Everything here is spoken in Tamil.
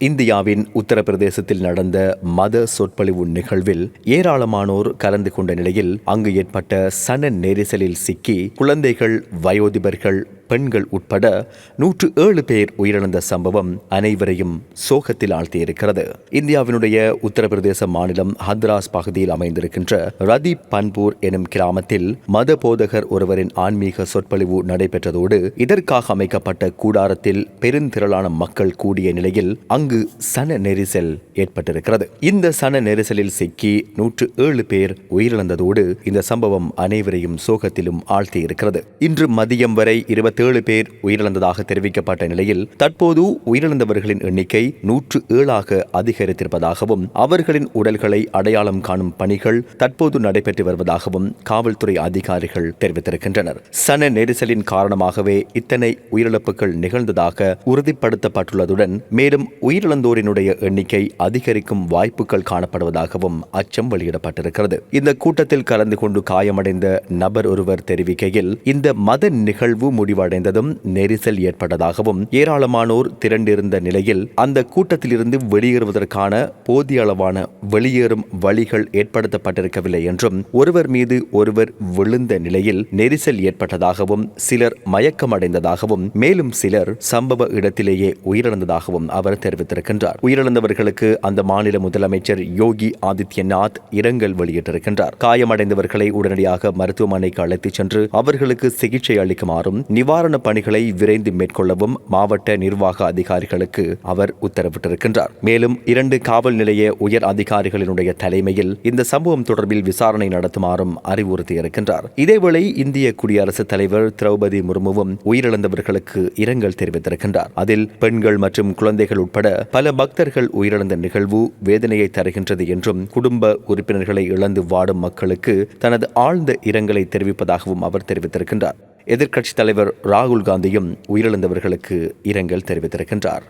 இந்தியாவின் உத்தரப்பிரதேசத்தில் நடந்த மத சொற்பொழிவு நிகழ்வில் ஏராளமானோர் கலந்து கொண்ட நிலையில் அங்கு ஏற்பட்ட சன நெரிசலில் சிக்கி குழந்தைகள் வயோதிபர்கள் பெண்கள் உட்பட நூற்று ஏழு பேர் உயிரிழந்த சம்பவம் அனைவரையும் சோகத்தில் ஆழ்த்தியிருக்கிறது. இந்தியாவினுடைய உத்தரப்பிரதேச மாநிலம் ஹத்ராஸ் பகுதியில் அமைந்திருக்கின்ற ரதீப் பன்பூர் எனும் கிராமத்தில் மத போதகர் ஒருவரின் ஆன்மீக சொற்பொழிவு நடைபெற்றதோடு இதற்காக அமைக்கப்பட்ட கூடாரத்தில் பெருந்திரளான மக்கள் கூடிய நிலையில் அங்கு சன நெரிசல் ஏற்பட்டிருக்கிறது. இந்த சன நெரிசலில் சிக்கி நூற்று ஏழு பேர் உயிரிழந்ததோடு இந்த சம்பவம் அனைவரையும் சோகத்திலும் ஆழ்த்தியிருக்கிறது. இன்று மதியம் வரை இருபத்தி இருபத்தேழு பேர் உயிரிழந்ததாக தெரிவிக்கப்பட்ட நிலையில் தற்போது உயிரிழந்தவர்களின் எண்ணிக்கை நூற்று ஏழாக அதிகரித்திருப்பதாகவும் அவர்களின் உடல்களை அடையாளம் காணும் பணிகள் தற்போது நடைபெற்று வருவதாகவும் காவல்துறை அதிகாரிகள் தெரிவித்திருக்கின்றனர். சன நெரிசலின் காரணமாகவே இத்தனை உயிரிழப்புகள் நிகழ்ந்ததாக உறுதிப்படுத்தப்பட்டுள்ளதுடன் மேலும் உயிரிழந்தோரினுடைய எண்ணிக்கை அதிகரிக்கும் வாய்ப்புகள் காணப்படுவதாகவும் அச்சம் வெளியிடப்பட்டிருக்கிறது. இந்த கூட்டத்தில் கலந்து கொண்டு காயமடைந்த நபர் ஒருவர் தெரிவிக்கையில் இந்த மத நிகழ்வு சோர்வடைந்ததும் நெரிசல் ஏற்பட்டதாகவும் ஏராளமானோர் திரண்டிருந்த நிலையில் அந்த கூட்டத்திலிருந்து வெளியேறுவதற்கான போதிய அளவான வெளியேறும் வழிகள் ஏற்படுத்தப்பட்டிருக்கவில்லை என்றும் ஒருவர் மீது ஒருவர் விழுந்த நிலையில் நெரிசல் ஏற்பட்டதாகவும் சிலர் மயக்கமடைந்ததாகவும் மேலும் சிலர் சம்பவ இடத்திலேயே உயிரிழந்ததாகவும் அவர் தெரிவித்திருக்கின்றார். உயிரிழந்தவர்களுக்கு அந்த மாநில முதலமைச்சர் யோகி ஆதித்யநாத் இரங்கல் வெளியிட்டிருக்கின்றார். காயமடைந்தவர்களை உடனடியாக மருத்துவமனைக்கு அழைத்துச் சென்று அவர்களுக்கு சிகிச்சை அளிக்குமாறும் நிவாரணப் பணிகளை விரைந்து மேற்கொள்ளவும் மாவட்ட நிர்வாக அதிகாரிகளுக்கு அவர் உத்தரவிட்டிருக்கின்றார். மேலும் இரண்டு காவல் நிலைய உயர் அதிகாரிகளினுடைய தலைமையில் இந்த சம்பவம் தொடர்பில் விசாரணை நடத்துமாறும் அறிவுறுத்தியிருக்கின்றார். இதேவேளை இந்திய குடியரசுத் தலைவர் திரௌபதி முர்முவும் உயிரிழந்தவர்களுக்கு இரங்கல் தெரிவித்திருக்கின்றார். அதில் பெண்கள் மற்றும் குழந்தைகள் உட்பட பல பக்தர்கள் உயிரிழந்த நிகழ்வு வேதனையை தருகின்றது என்றும் குடும்ப உறுப்பினர்களை இழந்து வாடும் மக்களுக்கு தனது ஆழ்ந்த இரங்கலை தெரிவிப்பதாகவும் அவர் தெரிவித்திருக்கின்றார். எதிர்க்கட்சித் தலைவர் ராகுல் காந்தியும் உயிரிழந்தவர்களுக்கு இரங்கல் தெரிவித்திருக்கின்றார்.